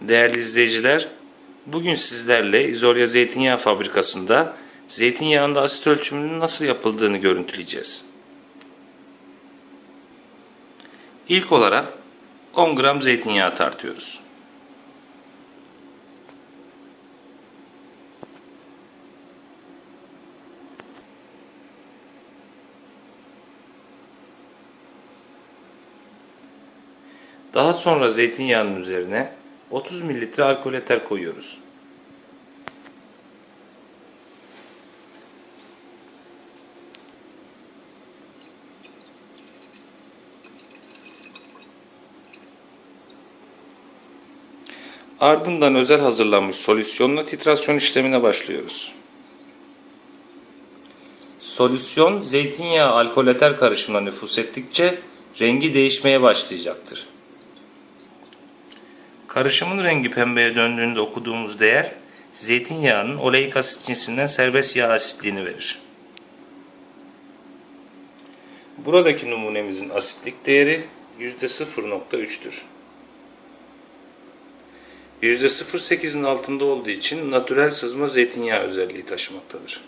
Değerli izleyiciler, bugün sizlerle İzolya Zeytinyağı Fabrikası'nda zeytinyağında asit ölçümünün nasıl yapıldığını görüntüleyeceğiz. İlk olarak 10 gram zeytinyağı tartıyoruz. Daha sonra zeytinyağının üzerine 30 mililitre alkol eter koyuyoruz. Ardından özel hazırlanmış solüsyonla titrasyon işlemine başlıyoruz. Solüsyon zeytinyağı alkol eter karışımına nüfus ettikçe rengi değişmeye başlayacaktır. Karışımın rengi pembeye döndüğünde okuduğumuz değer zeytinyağının oleik asit cinsinden serbest yağ asitliğini verir. Buradaki numunemizin asitlik değeri %0.3'tür. %0.8'in altında olduğu için natürel sızma zeytinyağı özelliği taşımaktadır.